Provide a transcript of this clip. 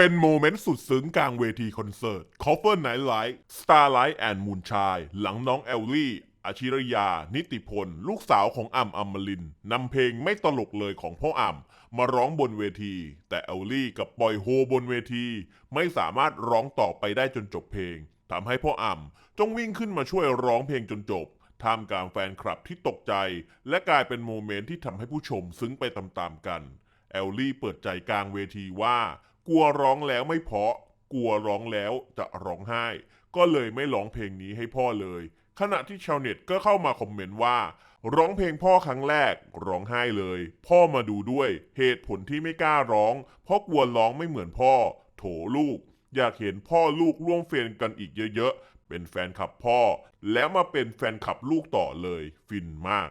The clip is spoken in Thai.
เป็นโมเมนต์สุดซึ้งกลางเวทีคอนเสิร์ต Cover Night Light Starlight and Moonshine หลังน้องแอลลี่อาชิรยา นิติพล ลูกสาวของอ่ำอัมมลินนำเพลงไม่ตลกเลยของพ่ออ่ำมาร้องบนเวที แต่แอลลี่กับปล่อยโฮบนเวที ไม่สามารถร้องต่อไปได้จนจบเพลงทำให้พ่ออ่ำต้องวิ่งขึ้นมาช่วยร้องเพลงจนจบท่ามกลางแฟนคลับที่ตกใจ และกลายเป็นโมเมนต์ที่ทำให้ผู้ชมซึ้งไปตามๆกัน แอลลี่เปิดใจกลางเวทีว่า กลัวร้องแล้วไม่เพาะ กลัวร้องแล้วจะร้องไห้ ก็เลยไม่ร้องเพลงนี้ให้พ่อเลย ขณะที่ชาวเน็ตก็เข้ามาคอมเมนต์ว่า ร้องเพลงพ่อครั้งแรก ร้องไห้เลย พ่อมาดูด้วย เหตุผลที่ไม่กล้าร้อง เพราะกลัวร้องไม่เหมือนพ่อ โถลูก อยากเห็นพ่อลูกร่วมเฟรนกันอีกเยอะๆเป็นแฟนคลับพ่อ แล้วมาเป็นแฟนคลับลูกต่อเลย ฟินมาก